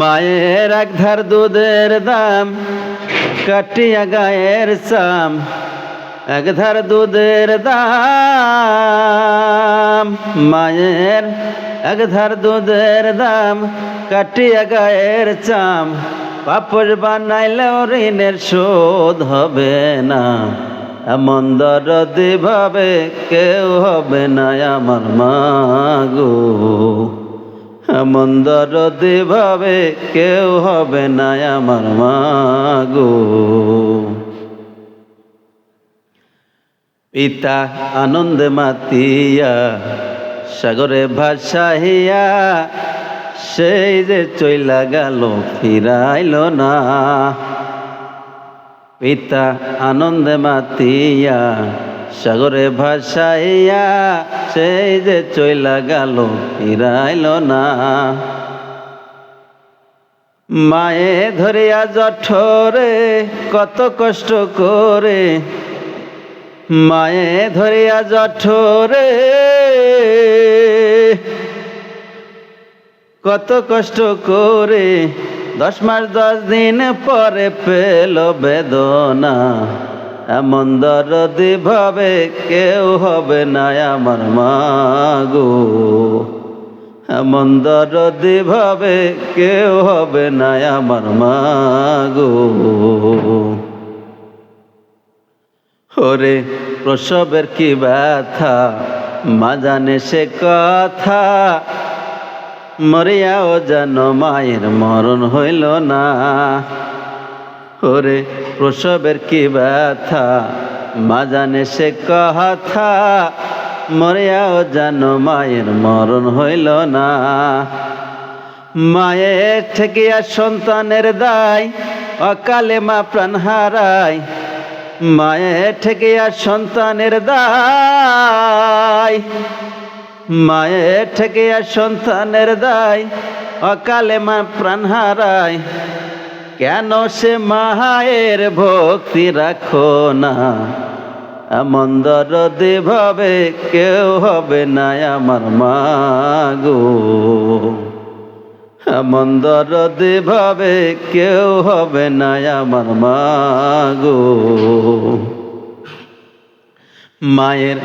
মায়ের এক ধার দুধের দাম, কাটিয়া গায়ের চাম এক ধার দুধের দাম। মায়ের এক ধার দুধের দাম, কাটিয়া গায়ের চাম পাপড় বানাইলেও ঋণের শোধ হবে না। এমন দরদি ভাবে কেউ হবে না আমার মাগো এমন দরদি ভাবে কেউ হবে না আমার মাগো পিতা আনন্দে মাতিয়া, সাগরে ভাসাহিয়া সেই যে চইলা গেল, ফিরাইল না। পিতা আনন্দে মাতিয়া সাগরে ভাসাইয়া সেই যে চইলা গেল, ফিরাইল না। মায়ে ধরিয়া জঠরে কত কষ্ট করে, মায়ে ধরিয়া জঠরে কত কষ্ট করে, দশ মাস দশ দিন পরে পেল বেদনা। এমন দরদি ভাবে কেউ হবে না আমার মাগো এমন দরদি ভাবে কেউ হবে না আমার মাগো ওরে প্রসবের কি ব্যথা, মা জানে সে কথা। মরিয়াও যেন মায়ের মরণ হইল না। ওরে প্রসবের কি ব্যথা? মা জানে সে কথা। মরিয়াও যেন মায়ের মরণ হইল না। মায়ের ঠেকিয়া সন্তানের দায়, অকালে মা প্রাণ হারায়। মায়ের ঠেকিয়া সন্তানের দায় মায়ের ঠেকিয়া সন্তানের দায়, অকালে মা প্রাণ হারায়। কেন সে মায়ের ভক্তি রাখো না? এমন দরদি ভাবে কেউ হবে না আমার মাগো এমন দরদি ভাবে কেউ হবে না আমার মা গো। মায়ের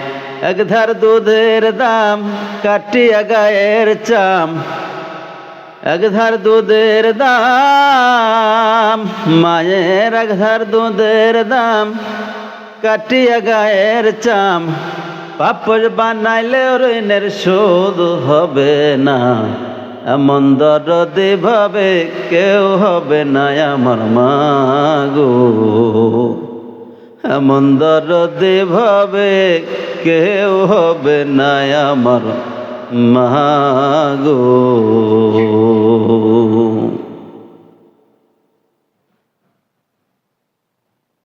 একধার দুধের দাম, কাটিয়া গায়ের চাম এক ধার দুধের দাম, মায়ের একধার দুধের দাম, কাটিয়া গায়ের চাম পাপড় বানাইলে ঋণের শোধ হবে না। এমন দরদি ভাবে কেউ হবে না আমার মাগো। এমন দরদি ভাবে কেউ হবে না আমার মাগো।